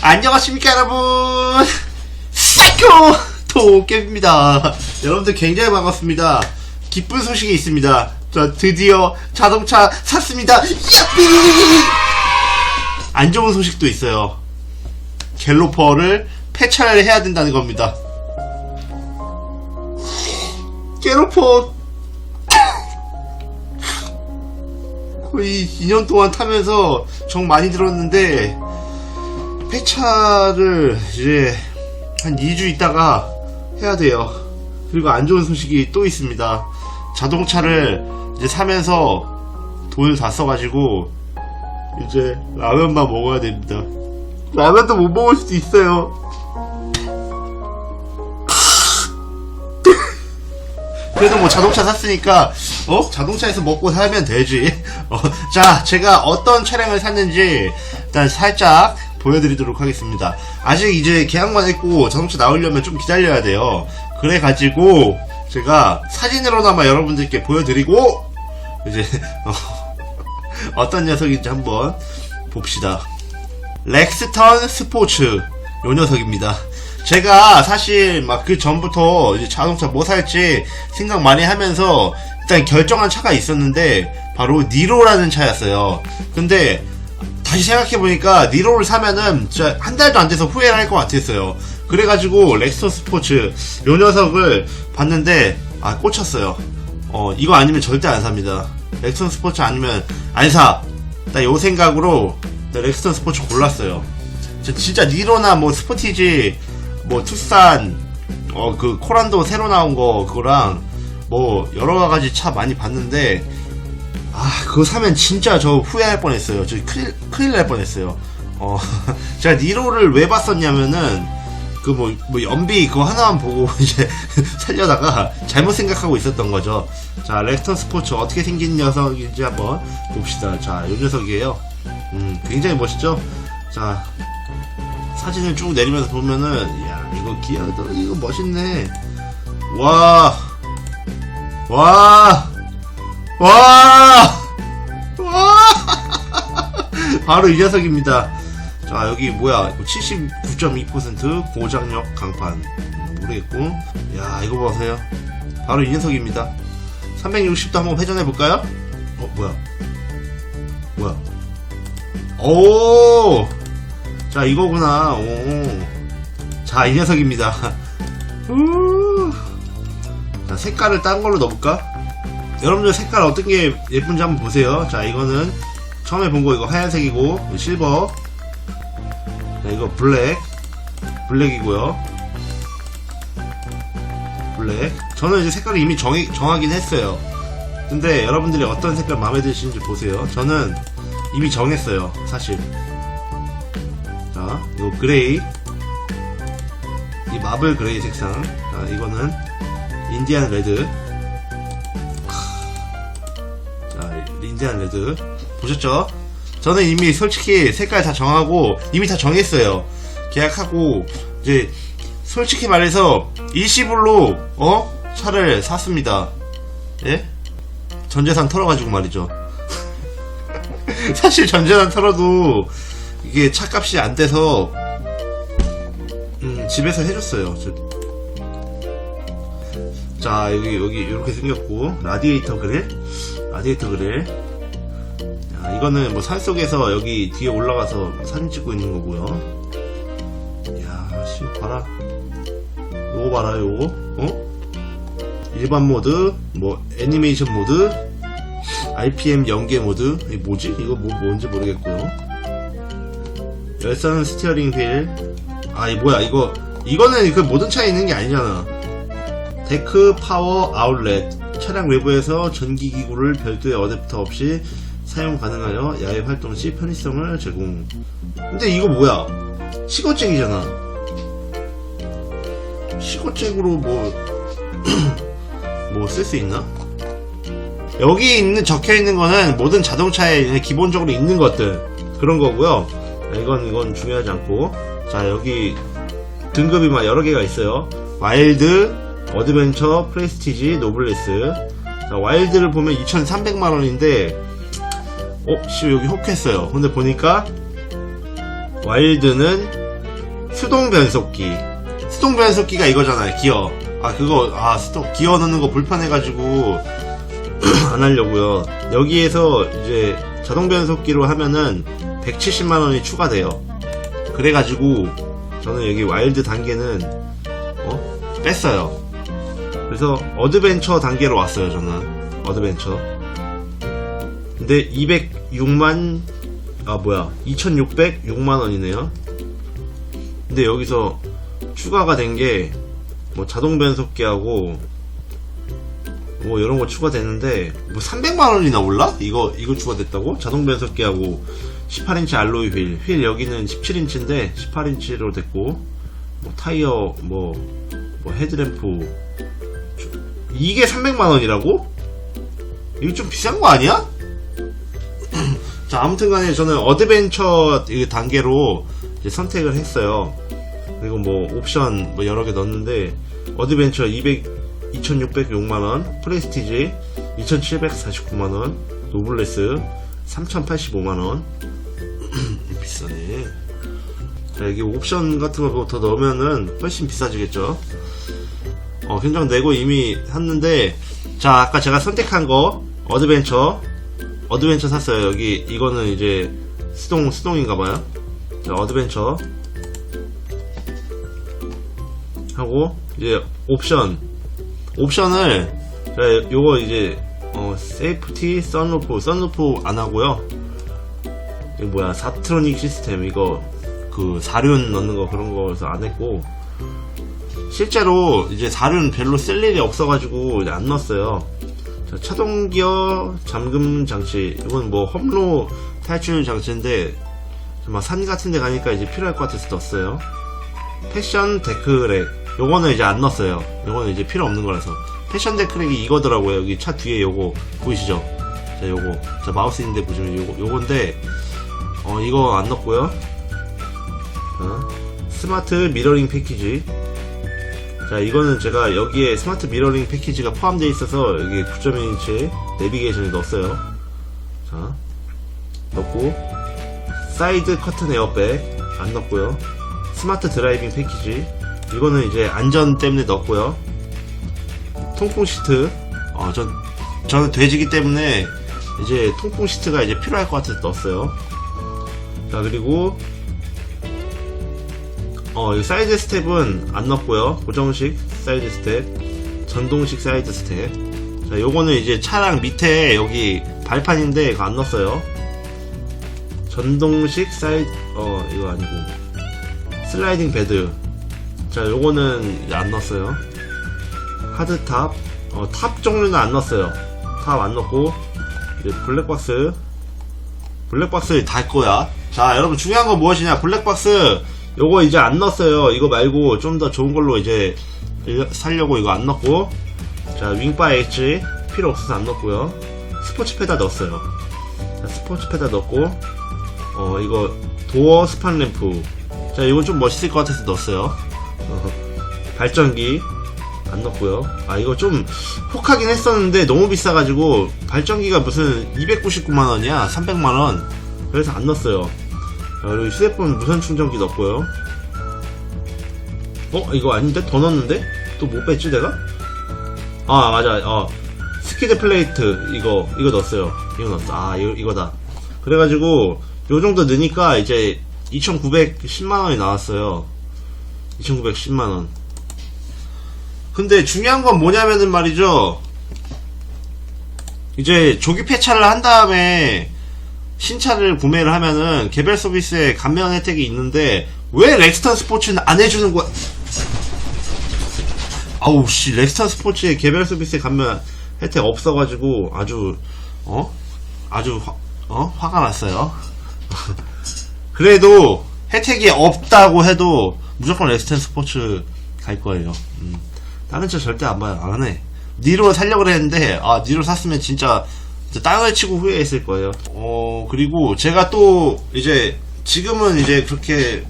안녕하십니까 여러분. 사이코 도깨비입니다. 여러분들 굉장히 반갑습니다. 기쁜 소식이 있습니다. 저 드디어 자동차 샀습니다. 야삐! 안 좋은 소식도 있어요. 갤로퍼를 폐차를 해야 된다는 겁니다. 갤로퍼! 거의 2년 동안 타면서 정 많이 들었는데 폐차를 이제 한 2주 있다가 해야 돼요. 그리고 안 좋은 소식이 또 있습니다. 자동차를 이제 사면서 돈을 다 써가지고 이제 라면만 먹어야 됩니다. 라면도 못 먹을 수도 있어요. 그래도 뭐 자동차 샀으니까 어 자동차에서 먹고 살면 되지. 어, 자 제가 어떤 차량을 샀는지 일단 살짝 보여드리도록 하겠습니다. 아직 이제 계약만 했고 자동차 나오려면 좀 기다려야 돼요. 그래가지고 제가 사진으로나마 여러분들께 보여드리고 이제 어, 떤 녀석인지 한번 봅시다. 렉스턴 스포츠 요 녀석입니다. 제가 사실 막 그 전부터 자동차 뭐 살지 생각 많이 하면서 일단 결정한 차가 있었는데 바로 니로라는 차였어요. 근데 다시 생각해보니까 니로를 사면은 진짜 한 달도 안 돼서 후회를 할 것 같았어요. 그래가지고 렉스턴 스포츠 요 녀석을 봤는데 아 꽂혔어요. 어 이거 아니면 절대 안 삽니다. 렉스턴 스포츠 아니면 안 사. 나요 생각으로 나 렉스턴 스포츠 골랐어요. 저 진짜 니로나 뭐 스포티지 뭐 투싼 어 그 코란도 새로 나온 거 그거랑 뭐 여러 가지 차 많이 봤는데 아 그거 사면 진짜 저 후회할 뻔했어요. 저 큰일 큰일 날 뻔했어요. 어 제가 니로를 왜 봤었냐면은 그뭐 뭐 연비 그거 하나만 보고 이제 살려다가 잘못 생각하고 있었던 거죠. 자 렉스턴 스포츠 어떻게 생긴 녀석인지 한번 봅시다. 자 이 녀석이에요. 음 굉장히 멋있죠. 자 사진을 쭉 내리면서 보면은 야 이거 기아도 이거 멋있네 와 와, 와, 와, 바로 이 녀석입니다. 자, 여기 뭐야, 79.2% 고장력 강판. 모르겠고. 야, 이거 보세요. 바로 이 녀석입니다. 360도 한번 회전해볼까요? 어, 뭐야. 뭐야. 오! 자, 이거구나. 오. 자, 이 녀석입니다. 우. 자, 색깔을 딴 걸로 넣어볼까? 여러분들 색깔 어떤 게 예쁜지 한번 보세요. 자, 이거는 처음에 본 거 이거 하얀색이고, 이거 실버. 자, 이거 블랙. 블랙이고요. 블랙. 저는 이제 색깔을 이미 정해, 정하긴 했어요. 근데 여러분들이 어떤 색깔 마음에 드시는지 보세요. 저는 이미 정했어요. 사실. 자, 이거 그레이. 이 마블 그레이 색상. 자, 이거는 인디안 레드. 자, 인디안 레드. 보셨죠? 저는 이미 솔직히 색깔 다 정하고, 이미 다 정했어요. 계약하고, 이제, 솔직히 말해서, 일시불로, 어? 차를 샀습니다. 예? 전재산 털어가지고 말이죠. 사실 전재산 털어도, 이게 차값이 안 돼서, 음, 집에서 해줬어요. 저- 자 여기 여기 이렇게 생겼고 라디에이터 그릴 라디에이터 그릴 자, 이거는 뭐 산속에서 여기 뒤에 올라가서 사진 찍고 있는 거고요. 야 씨 봐라. 요거 봐라 요거. 어? 일반 모드 뭐 애니메이션 모드 RPM 연계 모드. 이게 뭐지? 이거 뭐 뭔지 모르겠고요. 열선 스티어링 휠 아 이 뭐야 이거. 이거는 그 모든 차에 있는 게 아니잖아. 데크 파워 아울렛. 차량 외부에서 전기기구를 별도의 어댑터 없이 사용 가능하여 야외 활동 시 편의성을 제공. 근데 이거 뭐야? 시거잭이잖아. 시거잭으로 뭐 뭐 쓸 수 있나? 여기 있는 적혀 있는 거는 모든 자동차에 기본적으로 있는 것들. 그런 거고요. 이건 이건 중요하지 않고. 자 여기 등급이 막 여러 개가 있어요. 와일드 어드벤처, 프레스티지, 노블레스. 자, 와일드를 보면 2,300만원인데, 어, 씨, 여기 혹했어요. 근데 보니까, 와일드는 수동 변속기. 수동 변속기가 이거잖아요. 기어. 아 그거 아 수동 기어 넣는 거 불편해가지고 안 하려고요. 여기에서 이제 자동 변속기로 하면은 170만 원이 추가돼요. 그래가지고 저는 여기 와일드 단계는 어 뺐어요. 그래서 어드벤처 단계로 왔어요. 저는 어드벤처. 근데 206만 아 뭐야 2606만 원이네요. 근데 여기서 추가가 된 게 뭐 자동 변속기하고 뭐 이런 거 추가됐는데 뭐 300만 원이나 올라? 이거 이거 추가됐다고? 자동 변속기하고 18인치 알로이 휠, 휠 여기는 17인치인데 18인치로 됐고 뭐 타이어 뭐, 뭐 헤드램프 이게 300만 원이라고? 이거 좀 비싼 거 아니야? 자 아무튼 간에 저는 어드벤처 이 단계로 선택을 했어요. 그리고 뭐 옵션 뭐 여러 개 넣었는데 어드벤처 200 2606만원 프레스티지 2749만원 노블레스 3085만원. 비싸네. 자 여기 옵션 같은 거더 넣으면은 훨씬 비싸지겠죠? 어 현장 내고 이미 샀는데 자 아까 제가 선택한 거 어드벤처 어드벤처 샀어요. 여기 이거는 이제 수동 수동인가봐요. 자 어드벤처. 하고 이제 옵션. 옵션을 자, 요거 이제 어 세이프티 썬루프 썬루프 안 하고요. 이거 뭐야 사트로닉 시스템. 이거 그 사륜 넣는 거 그런 거에서 안 했고. 실제로 이제 사륜 별로 쓸 일이 없어가지고 이제 안 넣었어요. 자, 차동 기어 잠금 장치. 이건 뭐 험로 탈출 장치인데 막산 같은 데 가니까 이제 필요할 것 같아서 넣었어요. 패션 데크렉. 요거는 이제 안 넣었어요. 요거는 이제 필요 없는 거라서. 패션 데크렉이 이거더라고요. 여기 차 뒤에 요거 보이시죠? 자 요거. 자 마우스 있는데 보시면 요거 요건데 어 이거 안 넣었고요. 자, 스마트 미러링 패키지 자 이거는 제가 여기에 스마트 미러링 패키지가 포함되어 있어서 여기 9.1인치 내비게이션을 넣었어요. 자 넣고 사이드 커튼 에어백 안 넣었고요. 스마트 드라이빙 패키지. 이거는 이제 안전 때문에 넣었고요. 통풍 시트. 어, 전, 저는 돼지기 때문에 이제 통풍 시트가 이제 필요할 것 같아서 넣었어요. 자 그리고 어, 이 사이드 스텝은 안 넣었고요. 고정식 사이드 스텝, 전동식 사이드 스텝. 자, 요거는 이제 차량 밑에 여기 발판인데 이거 안 넣었어요. 전동식 사이드, 어, 이거 아니고. 슬라이딩 베드. 자, 요거는 안 넣었어요. 하드탑, 어, 탑 종류는 안 넣었어요. 탑 안 넣고, 블랙박스. 블랙박스 달 거야. 자, 여러분 중요한 건 무엇이냐? 블랙박스 요거 이제 안 넣었어요. 이거 말고 좀 더 좋은 걸로 이제 살려고 이거 안 넣고 자 윙바 엣지 필요 없어서 안 넣었고요. 스포츠 페달 넣었어요. 자, 스포츠 페달 넣고 어 이거 도어 스판 램프 자 이건 좀 멋있을 것 같아서 넣었어요. 어, 발전기 안 넣었고요. 아 이거 좀 혹하긴 했었는데 너무 비싸가지고 발전기가 무슨 299만 원이야 300만 원 그래서 안 넣었어요. 자, 그리고 휴대폰 무선 충전기 넣었고요. 어? 이거 아닌데? 더 넣었는데? 또 못 뺐지 내가? 아 맞아 어 스키드 플레이트 이거 이거 넣었어요 이거 넣었어 아 이거, 이거다 그래가지고 요 정도 넣으니까 이제 2910만원이 나왔어요 2910만원 근데 중요한 건 뭐냐면은 말이죠 이제 조기 폐차를 한 다음에 신차를 구매를 하면은 개별 서비스에 감면 혜택이 있는데 왜 렉스턴 스포츠는 안 해주는 거야? 아우 씨 렉스턴 스포츠에 개별 서비스에 감면 혜택 없어가지고 아주 어 아주 화, 어 화가 났어요. 그래도 혜택이 없다고 해도 무조건 렉스턴 스포츠 갈 거예요. 음. 다른 차 절대 안 봐요. 안 해. 니로 살려고 그랬는데 아 니로 샀으면 진짜 땅을 치고 후회했을 거예요. 어 그리고 제가 또 이제 지금은 이제 그렇게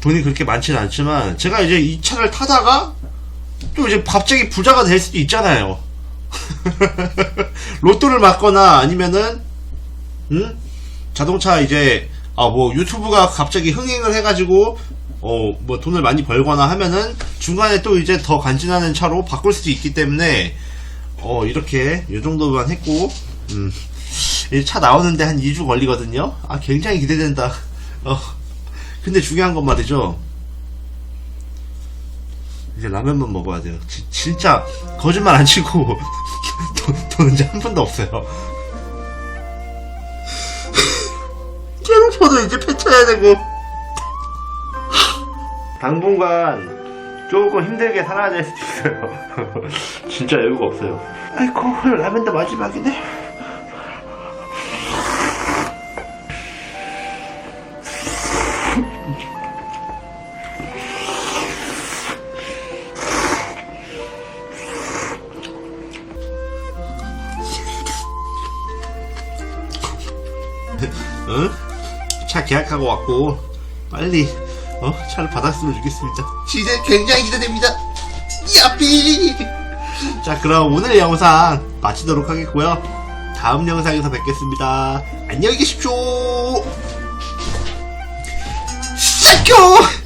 돈이 그렇게 많지는 않지만 제가 이제 이 차를 타다가 또 이제 갑자기 부자가 될 수도 있잖아요. 로또를 맞거나 아니면은 음? 자동차 이제 아, 뭐, 유튜브가 갑자기 흥행을 해가지고, 어, 뭐, 돈을 많이 벌거나 하면은, 중간에 또 이제 더 간지나는 차로 바꿀 수도 있기 때문에, 어, 이렇게, 요 정도만 했고, 음, 이차 나오는데 한 2주 걸리거든요? 아, 굉장히 기대된다. 어, 근데 중요한 건 말이죠. 이제 라면만 먹어야 돼요. 지- 진짜, 거짓말 안 치고, 돈, 돈 이제 한 푼도 없어요. 깨로포도 이제 펼쳐야 되고. 당분간 조금 힘들게 살아야 될 수도 있어요. 진짜 여유가 없어요. 아이고, 라면도 마지막이네. 응? 차 계약하고 왔고 빨리 어? 잘 받았으면 좋겠습니다. 진짜 굉장히 기대됩니다. 야삐! 자, 그럼 오늘 영상 마치도록 하겠고요. 다음 영상에서 뵙겠습니다. 안녕히 계십시오! 시작요!